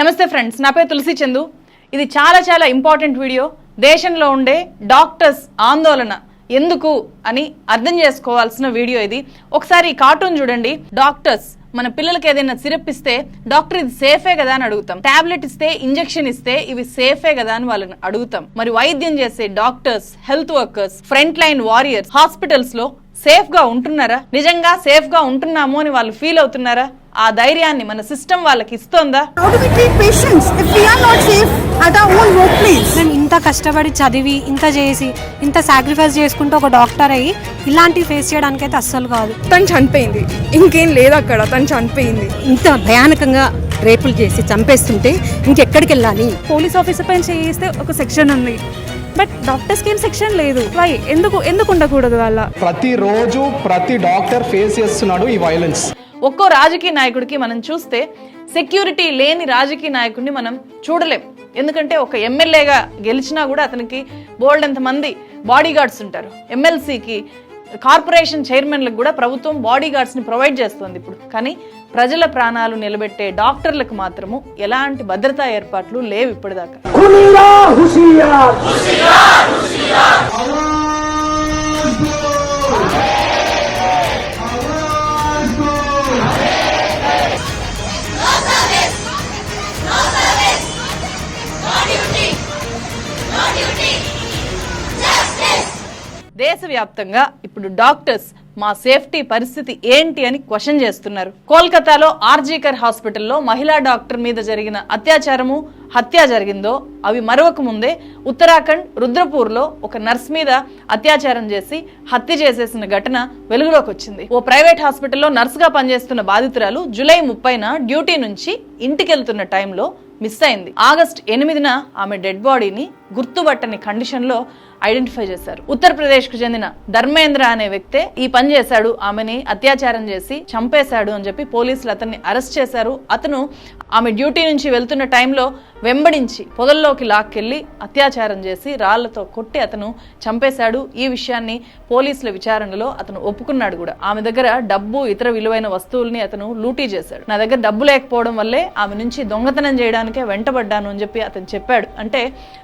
నమస్తే ఫ్రెండ్స్ నా పేరు తులసి చందు. ఇది చాలా చాలా ఇంపార్టెంట్ వీడియో. దేశంలో ఉండే డాక్టర్స్ ఆందోళన ఎందుకు అని అర్థం చేసుకోవాల్సిన వీడియో ఇది. ఒకసారి ఈ కార్టూన్ చూడండి. డాక్టర్స్ మన పిల్లలకి ఏదైనా సిరప్ ఇస్తే డాక్టర్ ఇది సేఫే కదా అని అడుగుతాం. టాబ్లెట్ ఇస్తే ఇంజెక్షన్ ఇస్తే ఇవి సేఫే కదా అని వాళ్ళని అడుగుతాం. మరి వైద్యం చేసే doctors health workers front line warriors హాస్పిటల్స్లో సేఫ్గా ఉంటున్నారా? నిజంగా సేఫ్గా ఉంటున్నాము అని వాళ్ళు ఫీల్ అవుతున్నారా? ఆ ధైర్యాన్ని మన సిస్టమ్ వాళ్ళకి ఇస్తోందా? How do we treat patients if we are not safe at our own workplace? మేము ఇంత కష్టపడి చదివి ఇంత చేసి ఇంత సాక్రిఫైస్ చేసుకుంటూ ఒక డాక్టర్ అయ్యి ఇలాంటివి ఫేస్ చేయడానికి అయితే అస్సలు కాదు. తను చనిపోయింది. ఇంకేం లేదు అక్కడ తను చనిపోయింది. ఇంత భయానకంగా రేపులు చేసి చంపేస్తుంటే ఇంకెక్కడికి వెళ్ళాలి? పోలీస్ ఆఫీసర్ పైన చేస్తే ఒక సెక్షన్ ఉంది. బట్ డాక్టర్స్కి ఏం సెక్షన్ లేదు. వై ఎందుకు ఎందుకు ఉండకూడదు వాళ్ళ ప్రతిరోజు ప్రతి డాక్టర్ ఫేస్ చేస్తున్నాడు ఈ వైలెన్స్ ఒక్కో రాజకీయ నాయకుడికి మనం చూస్తే సెక్యూరిటీ లేని రాజకీయ నాయకుడిని మనం చూడలేం. ఎందుకంటే ఒక ఎమ్మెల్యేగా గెలిచినా కూడా అతనికి బోల్డ్ మంది బాడీ గార్డ్స్ ఉంటారు. ఎమ్మెల్సీకి కార్పొరేషన్ చైర్మన్లకు కూడా ప్రభుత్వం బాడీ గార్డ్స్ని ప్రొవైడ్ చేస్తుంది ఇప్పుడు. కానీ ప్రజల ప్రాణాలు నిలబెట్టే డాక్టర్లకు మాత్రము ఎలాంటి భద్రతా ఏర్పాట్లు లేవు ఇప్పటిదాకా. దేశవ్యాప్తంగా ఇప్పుడు డాక్టర్స్ మా సేఫ్టీ పరిస్థితి ఏంటి అని క్వశ్చన్ చేస్తున్నారు. కోల్కతాలో ఆర్జీకర్ హాస్పిటల్లో మహిళా డాక్టర్ మీద జరిగిన అత్యాచారము హత్య జరిగిందో అవి మరొక ముందే ఉత్తరాఖండ్ రుద్రపూర్లో ఒక నర్స్ మీద అత్యాచారం చేసి హత్య చేసేసిన ఘటన వెలుగులోకి వచ్చింది. ఓ ప్రైవేట్ హాస్పిటల్లో నర్సుగా పనిచేస్తున్న బాధితురాలు జూలై ముప్పైన డ్యూటీ నుంచి ఇంటికెళ్తున్న టైంలో మిస్ అయింది. ఆగస్ట్ ఎనిమిదిన ఆమె డెడ్ బాడీని గుర్తుపట్టని కండిషన్లో ఐడెంటిఫై చేశారు. ఉత్తరప్రదేశ్కు చెందిన ధర్మేంద్ర అనే వ్యక్తే ఈ పని చేశాడు. ఆమెని అత్యాచారం చేసి చంపేశాడు అని చెప్పి పోలీసులు అతన్ని అరెస్ట్ చేశారు. అతను ఆమె డ్యూటీ నుంచి వెళ్తున్న టైంలో వెంబడించి పొదల్లోకి లాక్కెళ్ళి అత్యాచారం చేసి రాళ్ళతో కొట్టి అతను చంపేశాడు. ఈ విషయాన్ని పోలీసుల విచారణలో అతను ఒప్పుకున్నాడు కూడా. ఆమె దగ్గర డబ్బు ఇతర విలువైన వస్తువుల్ని అతను లూటీ చేశాడు. నా దగ్గర డబ్బు లేకపోవడం వల్లే ఆమె నుంచి దొంగతనం చేయడానికే వెంటబడ్డాను అని చెప్పి అతను చెప్పాడు. అంటే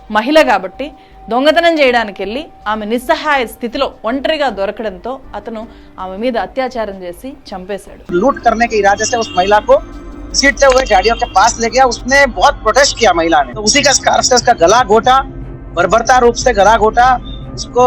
మహిళ కాబట్టి దొంగతనం చేయడానికి వెళ్ళి ఆమె నిస్సహాయ స్థితిలో ఒంటరిగా దొరకడంతో అతను ఆమె మీద అత్యాచారం చేసి చంపేశాడు लूट करने के इरादे से उस महिला को घसीटते हुए गाड़ियों के पास ले गया उसने बहुत प्रोटेस्ट किया महिला ने तो उसी का स्कार्फ से उसका गला घोटा बर्बरता रूप से गला घोटा उसको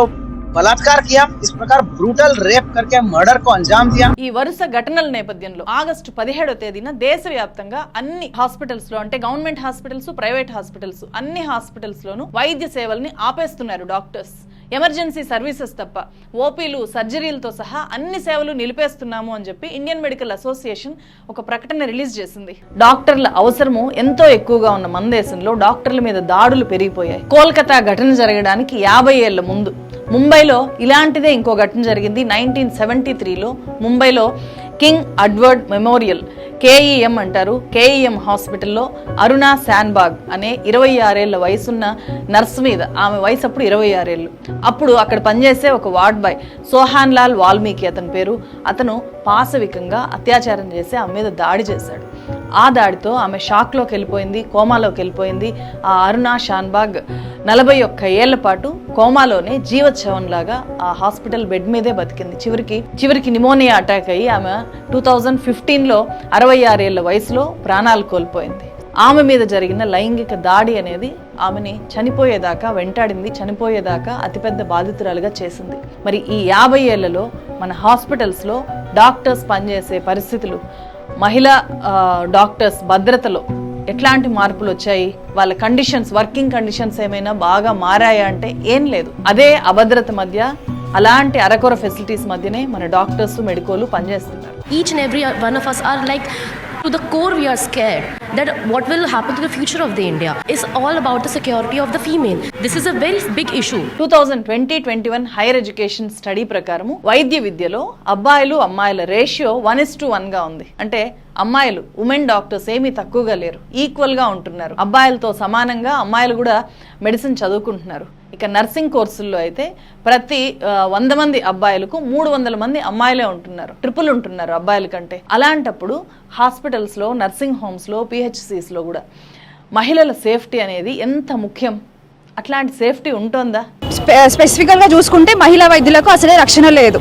బలాత్కార ఇస్ ప్రకార్ బ్రూటల్ రేప్ కర్కే మర్డర్కు అంజాం దియా ఈ వరుస ఘటనల నేపథ్యంలో ఆగస్టు పదిహేడో తేదీన దేశవ్యాప్తంగా అన్ని హాస్పిటల్స్లో అంటే గవర్నమెంట్ హాస్పిటల్స్ ప్రైవేట్ హాస్పిటల్స్ అన్ని హాస్పిటల్స్ లోను వైద్య సేవల్ని ఆపేస్తున్నారు డాక్టర్స్ ఎమర్జెన్సీ సర్వీసెస్ తప్ప ఓపీలు సర్జరీలతో సహా అన్ని సేవలు నిలిపేస్తున్నాము అని చెప్పి ఇండియన్ మెడికల్ అసోసియేషన్ ఒక ప్రకటన రిలీజ్ చేసింది. డాక్టర్ల అవసరము ఎంతో ఎక్కువగా ఉన్న మన దేశంలో డాక్టర్ల మీద దాడులు పెరిగిపోయాయి. కోల్కతా ఘటన జరగడానికి యాభై ఏళ్ళ ముందు ముంబైలో ఇలాంటిదే ఇంకో ఘటన జరిగింది. నైన్టీన్ సెవెంటీ త్రీలో ముంబైలో కింగ్ అడ్వర్డ్ మెమోరియల్ కేఈఎం అంటారు. కేఈఎం హాస్పిటల్లో అరుణ శాన్బాగ్ అనే ఇరవై ఆరేళ్ళ వయసున్న నర్స్ మీద ఆమె వయసు అప్పుడు ఇరవై ఆరేళ్ళు. అప్పుడు అక్కడ పనిచేసే ఒక వార్డ్ బాయ్ సోహాన్ లాల్ వాల్మీకి అతని పేరు. అతను పాశవికంగా అత్యాచారం చేసి ఆమె మీద దాడి చేశాడు. ఆ దాడితో ఆమె షాక్లోకి వెళ్ళిపోయింది కోమాలోకి వెళ్ళిపోయింది. ఆ అరుణ షాన్బాగ్ నలభై ఒక్క ఏళ్ళ పాటు కోమాలోనే జీవోత్సవంలాగా ఆ హాస్పిటల్ బెడ్ మీదే బతికింది. చివరికి చివరికి నిమోనియా అటాక్ అయ్యి ఆమె టూ థౌజండ్ ఫిఫ్టీన్లో అరవై ఆరేళ్ళ వయసులో ప్రాణాలు కోల్పోయింది. ఆమె మీద జరిగిన లైంగిక దాడి అనేది ఆమెని చనిపోయేదాకా వెంటాడింది చనిపోయేదాకా అతిపెద్ద బాధితురాలుగా చేసింది. మరి ఈ యాభై ఏళ్ళలో మన హాస్పిటల్స్లో డాక్టర్స్ పనిచేసే పరిస్థితులు మహిళా డాక్టర్స్ భద్రతలో ఎట్లాంటి మార్పులు వచ్చాయి? వాళ్ళ కండిషన్స్ వర్కింగ్ కండిషన్స్ ఏమైనా బాగా మారాయా అంటే ఏం లేదు. అదే అభద్రత మధ్య అలాంటి అరకొర ఫెసిలిటీస్ మధ్యనే మన డాక్టర్స్ మెడికోలు పనిచేస్తున్నారు. Each and every one of us are like to the core we are scare that what will happen to the future of the India is all about the security of the female this is a very big issue two thousand twenty twenty one higher education study ప్రకారము వైద్య విద్యలో అబ్బాయిలు అమ్మాయిల ratio one is to వన్గా ఉంది. అంటే అమ్మాయిలు women doctors ఏమీ తక్కువగా లేరు. ఈక్వల్గా ఉంటున్నారు. అబ్బాయిలతో సమానంగా అమ్మాయిలు కూడా మెడిసిన్ చదువుకుంటున్నారు. ఇక నర్సింగ్ కోర్సుల్లో అయితే ప్రతి వంద మంది అబ్బాయిలకు మూడు వందల మంది అమ్మాయిలే ఉంటున్నారు. ట్రిపుల్ ఉంటున్నారు అబ్బాయిల కంటే. అలాంటప్పుడు హాస్పిటల్స్లో నర్సింగ్ హోమ్స్లో పిహెచ్సిస్లో కూడా మహిళల సేఫ్టీ అనేది ఎంత ముఖ్యం? అట్లాంటి సేఫ్టీ ఉంటుందా? స్పెసిఫికల్గా చూసుకుంటే మహిళా వైద్యులకు అసలే రక్షణ లేదు.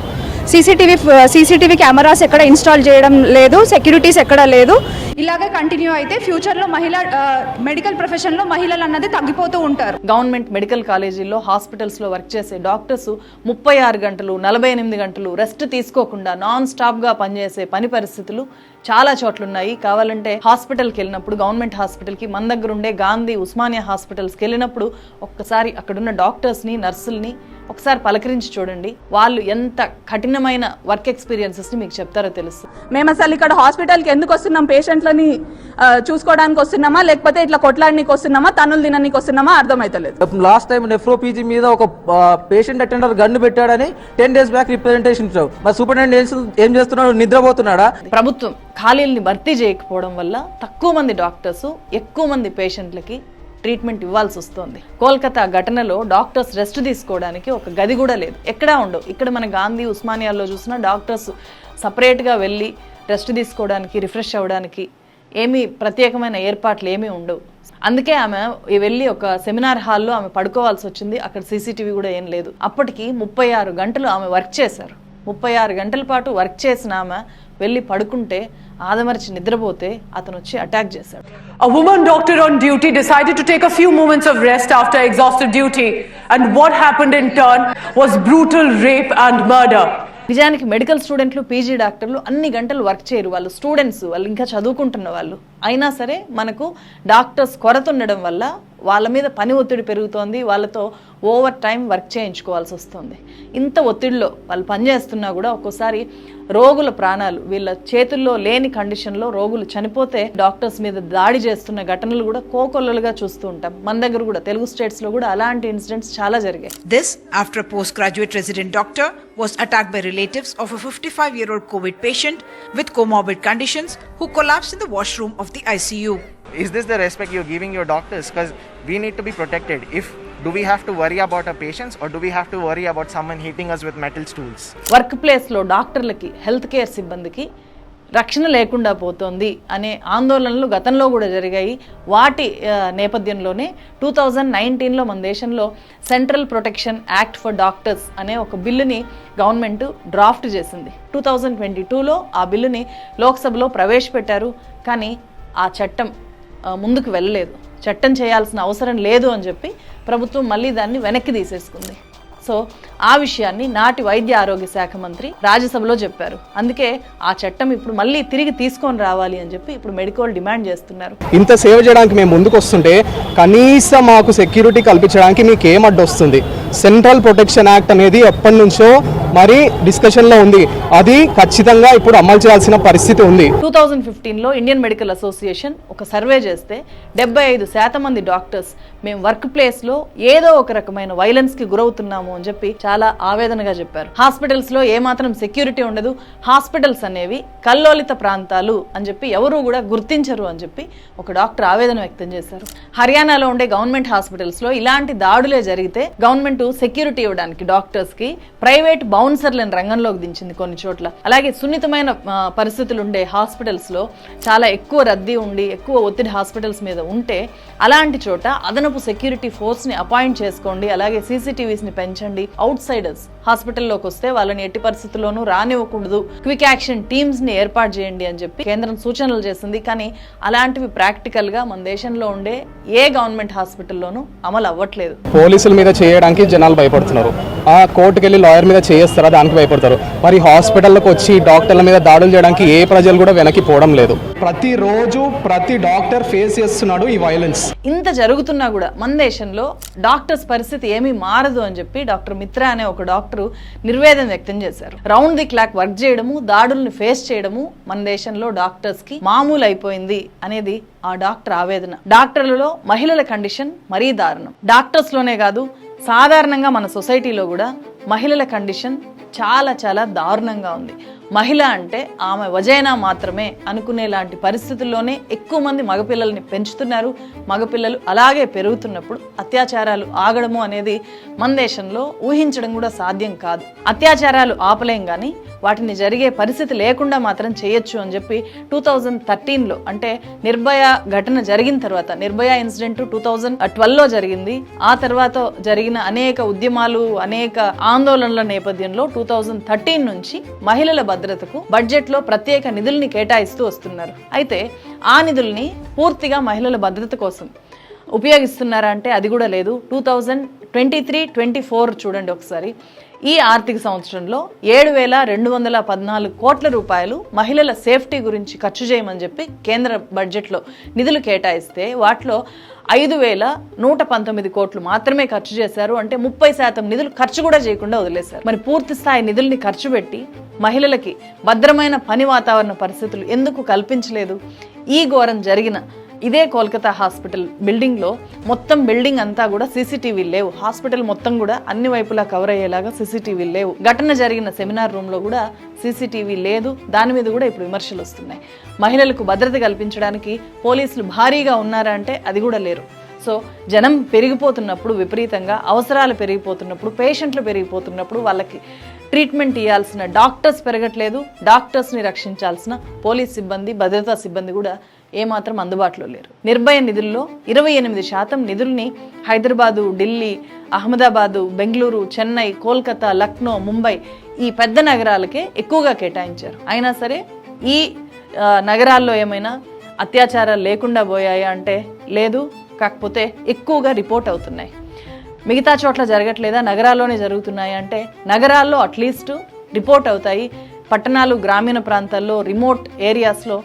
సీసీటీవీ సీసీటీవీ కెమెరాస్ ఎక్కడ ఇన్స్టాల్ చేయడం లేదు సెక్యూరిటీస్ ఎక్కడ లేదు. ఇలాగే కంటిన్యూ అయితే ఫ్యూచర్లో మహిళా మెడికల్ ప్రొఫెషన్లో మహిళలు అన్నది తగ్గిపోతూ ఉంటారు. గవర్నమెంట్ మెడికల్ కాలేజీల్లో హాస్పిటల్స్లో వర్క్ చేసే డాక్టర్స్ ముప్పై ఆరు గంటలు నలభై ఎనిమిది గంటలు రెస్ట్ తీసుకోకుండా నాన్ స్టాప్గా పనిచేసే పని పరిస్థితులు చాలా చోట్ల ఉన్నాయి కావాలంటే హాస్పిటల్కి వెళ్ళినప్పుడు గవర్నమెంట్ హాస్పిటల్కి మన దగ్గర ఉండే గాంధీ ఉస్మానియా హాస్పిటల్స్కి వెళ్ళినప్పుడు ఒక్కసారి అక్కడున్న డాక్టర్స్ని నర్సుల్ని ఒకసారి పలకరించి చూడండి. వాళ్ళు ఎంత కఠినమైన వర్క్ ఎక్స్పీరియన్సెస్ని మీకు చెప్తారో తెలుసు. మేము అసలు ఇక్కడ హాస్పిటల్కి ఎందుకు వస్తున్నాం? పేషెంట్లని ఆ, చూసుకోవడానికి వస్తున్నామా? లేకపోతే ఇట్లా కొట్లాడడానికి వస్తున్నామా? తనులు తినడానికి వస్తున్నామా? అర్థమైతలేదు. లాస్ట్ టైం నెఫ్రో పీజీ మీద ఒక పేషెంట్ అటెండర్ గన్ను పెట్టాడని టెన్ డేస్ బ్యాక్ రిప్రజెంటేషన్ ఇచ్చావు. మరి సూపరింటెండెంట్ ఏం చేస్తున్నాడు? నిద్రపోతున్నాడా? ప్రభుత్వం ఖాళీల్ని భర్తీ చేయకపోవడం వల్ల తక్కువ మంది డాక్టర్స్ ఎక్కువ మంది పేషెంట్లకి ట్రీట్మెంట్ ఇవ్వాల్సి వస్తుంది. కోల్కతా ఘటనలో డాక్టర్స్ రెస్ట్ తీసుకోవడానికి ఒక గది కూడా లేదు. ఎక్కడా ఉండవు. ఇక్కడ మన గాంధీ ఉస్మానియాలో చూసిన డాక్టర్స్ సపరేట్గా వెళ్ళి రెస్ట్ తీసుకోవడానికి రిఫ్రెష్ అవ్వడానికి ఏమీ ప్రత్యేకమైన ఏర్పాట్లు ఏమీ ఉండవు. అందుకే ఆమె వెళ్ళి ఒక సెమినార్ హాల్లో ఆమె పడుకోవాల్సి వచ్చింది. అక్కడ సీసీటీవీ కూడా ఏం లేదు. అప్పటికి ముప్పై ఆరు గంటలు ఆమె వర్క్ చేశారు. ముప్పై ఆరు గంటల పాటు వర్క్ చేసిన ఆమె వెళ్ళి పడుకుంటే ఆదమరిచి నిద్రపోతే అతను వచ్చి అటాక్ చేశాడు. A woman doctor on duty decided to take a few moments of rest after exhausted duty, and what happened in turn was brutal rape and murder. నిజానికి మెడికల్ స్టూడెంట్లు పీజీ డాక్టర్లు అన్ని గంటలు వర్క్ చేయరు. వాళ్ళు స్టూడెంట్స్ వాళ్ళు ఇంకా చదువుకుంటున్న వాళ్ళు. అయినా సరే మనకు డాక్టర్స్ కొరత ఉండడం వల్ల వాళ్ళ మీద పని ఒత్తిడి పెరుగుతోంది వాళ్ళతో ఓవర్ టైం వర్క్ చేయించుకోవాల్సి వస్తుంది. ఇంత ఒత్తిడిలో వాళ్ళు పనిచేస్తున్నా కూడా ఒక్కోసారి రోగుల ప్రాణాలు వీళ్ళ చేతుల్లో లేని కండిషన్లో రోగులు చనిపోతే డాక్టర్స్ మీద దాడి చేస్తున్న ఘటనలు కూడా కోకొల్లలుగా చూస్తూ ఉంటాం. మన దగ్గర కూడా తెలుగు స్టేట్స్లో కూడా అలాంటి ఇన్సిడెంట్స్ చాలా జరిగాయి. This after post graduate resident doctor was attacked by relatives of a 55 year old COVID patient with comorbid conditions who collapsed in the washroom of the ICU. Is this the respect you're giving your doctors? Because we need to be protected. If do we have to worry about our patients or do we have to worry about someone hitting us with metal stools? Work ప్లేస్లో డాక్టర్లకి health care సిబ్బందికి రక్షణ లేకుండా పోతోంది అనే ఆందోళనలు గతంలో కూడా జరిగాయి వాటి ఆ, నేపథ్యంలోనే టూ థౌజండ్ నైన్టీన్లో మన దేశంలో central protection act for doctors అనే ఒక బిల్లుని గవర్నమెంట్ డ్రాఫ్ట్ చేసింది టూ థౌజండ్ ట్వంటీ టూలో ఆ బిల్లుని లోక్సభలో ప్రవేశపెట్టారు కానీ ఆ చట్టం ఆ, ముందుకు వెళ్ళలేదు. చట్టం చేయాల్సిన అవసరం లేదు అని చెప్పి ప్రభుత్వం మళ్ళీ దాన్ని వెనక్కి తీసేసుకుంది. సో ఆ విషయాన్ని నాటి వైద్య ఆరోగ్య శాఖ మంత్రి రాజ్యసభలో చెప్పారు. అందుకే ఆ చట్టం ఇప్పుడు మళ్ళీ తిరిగి తీసుకొని రావాలి అని చెప్పి ఇప్పుడు మెడికోల్ డిమాండ్ చేస్తున్నారు. ఇంత సేవ్ చేయడానికి మేము ముందుకు వస్తుంటే కనీసం మాకు సెక్యూరిటీ కల్పించడానికి మీకు ఏం అడ్డు వస్తుంది సెంట్రల్ ప్రొటెక్షన్ యాక్ట్ అనేది ఎప్పటి నుంచో మరి డిస్కషన్లో ఉంది. అది ఖచ్చితంగా ఇప్పుడు అమలు చేయాల్సిన పరిస్థితి ఉంది. టూ థౌజండ్ ఫిఫ్టీన్లో ఇండియన్ మెడికల్ అసోసియేషన్ ఒక సర్వే చేస్తే డెబ్బై ఐదు శాతం మంది డాక్టర్స్ మేము వర్క్ ప్లేస్లో ఏదో ఒక రకమైన వైలెన్స్కి గురవుతున్నాము అని చెప్పి చాలా ఆవేదనగా చెప్పారు. హాస్పిటల్స్లో ఏమాత్రం సెక్యూరిటీ ఉండదు హాస్పిటల్స్ అనేవి కల్లోలిత ప్రాంతాలు అని చెప్పి ఎవరూ కూడా గుర్తించరు అని చెప్పి ఒక డాక్టర్ ఆవేదన వ్యక్తం చేశారు. హర్యానాలో ఉండే గవర్నమెంట్ హాస్పిటల్స్లో ఇలాంటి దాడులే జరిగితే గవర్నమెంట్ సెక్యూరిటీ ఇవ్వడానికి డాక్టర్స్కి ప్రైవేట్ బౌన్సర్లను రంగంలోకి దించింది కొన్ని చోట్ల. అలాగే సున్నితమైన పరిస్థితులు ఉండే హాస్పిటల్స్లో చాలా ఎక్కువ రద్దీ ఉండి ఎక్కువ ఒత్తిడి హాస్పిటల్స్ మీద ఉంటే అలాంటి చోట అదనపు సెక్యూరిటీ ఫోర్స్ని అపాయింట్ చేసుకోండి అలాగే సీసీటీవీస్ని పెంచండి అవుట్ సైడర్స్ హాస్పిటల్లోకి వస్తే వాళ్ళని ఎట్టి పరిస్థితుల్లోనూ రానివ్వకూడదు. క్విక్ యాక్షన్ టీమ్స్ని ఏర్పాటు చేయండి అని చెప్పి కేంద్రం సూచనలు చేసింది. కానీ అలాంటివి ప్రాక్టికల్గా మన దేశంలో ఉండే ఏ గవర్నమెంట్ హాస్పిటల్లోనూ అమలు అవ్వట్లేదు. పోలీసుల మీద చేయడానికి జనాలు భయపడుతున్నారు. ఆ కోర్టుకు వెళ్ళి లాయర్ మీద చేస్తారా దానికి భయపడతారు. మరి హాస్పిటల్లోకి వచ్చి డాక్టర్ల మీద దాడులు చేయడానికి ఏ ప్రజలు కూడా వెనక్కి పోవడం లేదు. ప్రతిరోజు ప్రతి డాక్టర్ ఫేస్ చేస్తున్నాడు ఈ వైలెన్స్ ఇంత జరుగుతున్నా కూడా మన దేశంలో డాక్టర్స్ పరిస్థితి ఏమీ మారదు అని చెప్పి డాక్టర్ మిత్ర అనే ఒక డాక్టరు నిర్వేదం వ్యక్తం చేశారు. రౌండ్ ది క్లాక్ వర్క్ చేయడము దాడుల్ని ఫేస్ చేయడము మన దేశంలో డాక్టర్స్కి మామూలు అయిపోయింది అనేది ఆ డాక్టర్ ఆవేదన. డాక్టర్లలో మహిళల కండిషన్ మరీ దారుణం. డాక్టర్స్లోనే కాదు సాధారణంగా మన సొసైటీలో కూడా మహిళల కండిషన్ చాలా చాలా దారుణంగా ఉంది. మహిళ అంటే ఆమె వజైనా మాత్రమే అనుకునేలాంటి పరిస్థితుల్లోనే ఎక్కువ మంది మగపిల్లల్ని పెంచుతున్నారు. మగపిల్లలు అలాగే పెరుగుతున్నప్పుడు అత్యాచారాలు ఆగడము అనేది మన దేశంలో ఊహించడం కూడా సాధ్యం కాదు. అత్యాచారాలు ఆపలేం కానీ వాటిని జరిగే పరిస్థితి లేకుండా మాత్రం చేయొచ్చు అని చెప్పి టూ థౌజండ్ థర్టీన్లో అంటే నిర్భయ ఘటన జరిగిన తర్వాత నిర్భయ ఇన్సిడెంట్ టూ థౌజండ్ ట్వెల్వ్లో జరిగింది. ఆ తర్వాత జరిగిన అనేక ఉద్యమాలు అనేక ఆందోళనల నేపథ్యంలో టూ థౌజండ్ థర్టీన్ నుంచి మహిళల భద్రతకు బడ్జెట్లో ప్రత్యేక నిధుల్ని కేటాయిస్తూ వస్తున్నారు. అయితే ఆ నిధుల్ని పూర్తిగా మహిళల భద్రత కోసం ఉపయోగిస్తున్నారా అంటే అది కూడా లేదు. Two thousand twenty three twenty four చూడండి ఒకసారి. ఈ ఆర్థిక సంవత్సరంలో ఏడు వేల రెండు వందల పద్నాలుగు కోట్ల రూపాయలు మహిళల సేఫ్టీ గురించి ఖర్చు చేయమని చెప్పి కేంద్ర బడ్జెట్లో నిధులు కేటాయిస్తే వాటిలో ఐదు వేల నూట పంతొమ్మిది కోట్లు మాత్రమే ఖర్చు చేశారు. అంటే ముప్పై శాతం నిధులు ఖర్చు కూడా చేయకుండా వదిలేశారు. మరి పూర్తి స్థాయి నిధుల్ని ఖర్చు పెట్టి మహిళలకి భద్రమైన పని వాతావరణ పరిస్థితులు ఎందుకు కల్పించలేదు? ఈ ఘోరం జరిగిన ఇదే కోల్కతా హాస్పిటల్ బిల్డింగ్లో మొత్తం బిల్డింగ్ అంతా కూడా సీసీటీవీ లేవు. హాస్పిటల్ మొత్తం కూడా అన్ని వైపులా కవర్ అయ్యేలాగా సీసీటీవీలు లేవు. ఘటన జరిగిన సెమినార్ రూమ్లో కూడా సీసీటీవీ లేదు. దాని మీద కూడా ఇప్పుడు విమర్శలు వస్తున్నాయి. మహిళలకు భద్రత కల్పించడానికి పోలీసులు భారీగా ఉన్నారా అంటే అది కూడా లేరు. సో జనం పెరిగిపోతున్నప్పుడు విపరీతంగా అవసరాలు పెరిగిపోతున్నప్పుడు పేషెంట్లు పెరిగిపోతున్నప్పుడు వాళ్ళకి ట్రీట్మెంట్ ఇవ్వాల్సిన డాక్టర్స్ పెరగట్లేదు డాక్టర్స్ని రక్షించాల్సిన పోలీస్ సిబ్బంది భద్రతా సిబ్బంది కూడా ఏమాత్రం అందుబాటులో లేరు. నిర్భయ నిధుల్లో ఇరవై ఎనిమిది శాతం నిధుల్ని హైదరాబాదు ఢిల్లీ అహ్మదాబాదు బెంగళూరు చెన్నై కోల్కతా లక్నో ముంబై ఈ పెద్ద నగరాలకే ఎక్కువగా కేటాయించారు. అయినా సరే ఈ నగరాల్లో ఏమైనా అత్యాచారాలు లేకుండా పోయాయా అంటే లేదు కాకపోతే ఎక్కువగా రిపోర్ట్ అవుతున్నాయి. మిగతా చోట్ల జరగట్లేదా? నగరాల్లోనే జరుగుతున్నాయి అంటే నగరాల్లో అట్లీస్ట్ రిపోర్ట్ అవుతాయి. పట్టణాలు గ్రామీణ ప్రాంతాల్లో రిమోట్ ఏరియాస్లో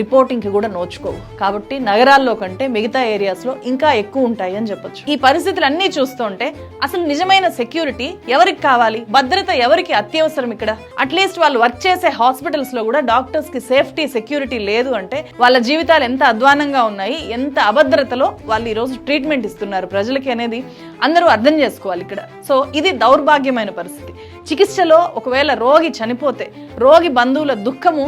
రిపోర్టింగ్కి కూడా నోచుకోవు. కాబట్టి నగరాల్లో కంటే మిగతా ఏరియాస్లో ఇంకా ఎక్కువ ఉంటాయి అని చెప్పొచ్చు. ఈ పరిస్థితులు అన్నీ చూస్తుంటే అసలు నిజమైన సెక్యూరిటీ ఎవరికి కావాలి? భద్రత ఎవరికి అత్యవసరం ఇక్కడ? అట్లీస్ట్ వాళ్ళు వర్క్ చేసే హాస్పిటల్స్లో కూడా డాక్టర్స్కి సేఫ్టీ సెక్యూరిటీ లేదు అంటే వాళ్ళ జీవితాలు ఎంత అధ్వానంగా ఉన్నాయి ఎంత అభద్రతలో వాళ్ళు ఈరోజు ట్రీట్మెంట్ ఇస్తున్నారు ప్రజలకి అనేది అందరూ అర్థం చేసుకోవాలి ఇక్కడ. సో ఇది దౌర్భాగ్యమైన పరిస్థితి. చికిత్సలో ఒకవేళ రోగి చనిపోతే రోగి బంధువుల దుఃఖము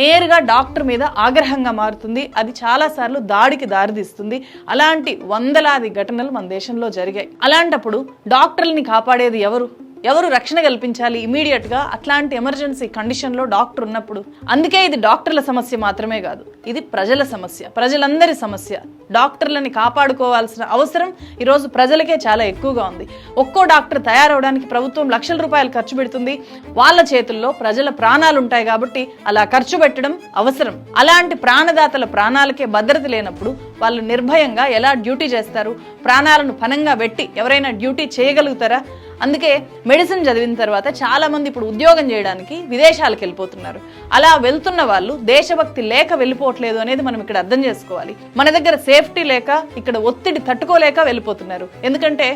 నేరుగా డాక్టర్ మీద ఆగ్రహంగా మారుతుంది. అది చాలాసార్లు దాడికి దారితీస్తుంది. అలాంటి వందలాది ఘటనలు మన దేశంలో జరిగాయి. అలాంటప్పుడు డాక్టర్లని కాపాడేది ఎవరు? ఎవరు రక్షణ కల్పించాలి ఇమీడియట్గా? అట్లాంటి ఎమర్జెన్సీ కండిషన్లో డాక్టర్ ఉన్నప్పుడు. అందుకే ఇది డాక్టర్ల సమస్య మాత్రమే కాదు. ఇది ప్రజల సమస్య ప్రజలందరి సమస్య. డాక్టర్లని కాపాడుకోవాల్సిన అవసరం ఈరోజు ప్రజలకే చాలా ఎక్కువగా ఉంది. ఒక్కో డాక్టర్ తయారవడానికి ప్రభుత్వం లక్షల రూపాయలు ఖర్చు పెడుతుంది. వాళ్ళ చేతుల్లో ప్రజల ప్రాణాలు ఉంటాయి కాబట్టి అలా ఖర్చు పెట్టడం అవసరం. అలాంటి ప్రాణదాతల ప్రాణాలకే భద్రత లేనప్పుడు వాళ్ళు నిర్భయంగా ఎలా డ్యూటీ చేస్తారు? ప్రాణాలను పనంగా పెట్టి ఎవరైనా డ్యూటీ చేయగలుగుతారా? అందుకే మెడిసిన్ చదివిన తర్వాత చాలామంది ఇప్పుడు ఉద్యోగం చేయడానికి విదేశాలకు వెళ్ళిపోతున్నారు. అలా వెళ్తున్న వాళ్ళు దేశభక్తి లేక వెళ్ళిపోవట్లేదు అనేది మనం ఇక్కడ అర్థం చేసుకోవాలి. మన దగ్గర సేఫ్టీ లేక ఇక్కడ ఒత్తిడి తట్టుకోలేక వెళ్ళిపోతున్నారు. ఎందుకంటే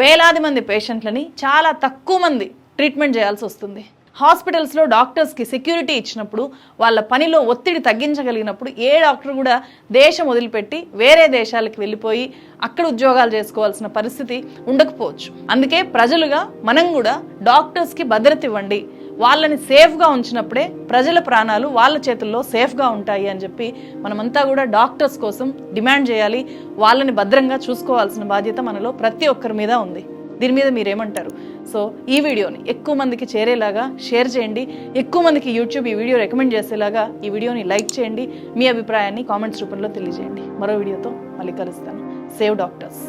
వేలాది మంది పేషెంట్లని చాలా తక్కువ మంది ట్రీట్మెంట్ చేయాల్సి వస్తుంది. హాస్పిటల్స్లో డాక్టర్స్కి సెక్యూరిటీ ఇచ్చినప్పుడు వాళ్ళ పనిలో ఒత్తిడి తగ్గించగలిగినప్పుడు ఏ డాక్టర్ కూడా దేశం వదిలిపెట్టి వేరే దేశాలకు వెళ్ళిపోయి అక్కడ ఉద్యోగాలు చేసుకోవాల్సిన పరిస్థితి ఉండకపోవచ్చు. అందుకే ప్రజలుగా మనం కూడా డాక్టర్స్కి భద్రత ఇవ్వండి. వాళ్ళని సేఫ్గా ఉంచినప్పుడే ప్రజల ప్రాణాలు వాళ్ళ చేతుల్లో సేఫ్గా ఉంటాయి అని చెప్పి మనమంతా కూడా డాక్టర్స్ కోసం డిమాండ్ చేయాలి. వాళ్ళని భద్రంగా చూసుకోవాల్సిన బాధ్యత మనలో ప్రతి ఒక్కరి మీద ఉంది. దీని మీద మీరేమంటారు? సో ఈ వీడియోని ఎక్కువ మందికి చేరేలాగా షేర్ చేయండి. ఎక్కువ మందికి యూట్యూబ్ ఈ వీడియో రికమెండ్ చేసేలాగా ఈ వీడియోని లైక్ చేయండి. మీ అభిప్రాయాన్ని కామెంట్స్ రూపంలో తెలియజేయండి. మరో వీడియోతో మళ్ళీ కలుస్తాను. Save doctors.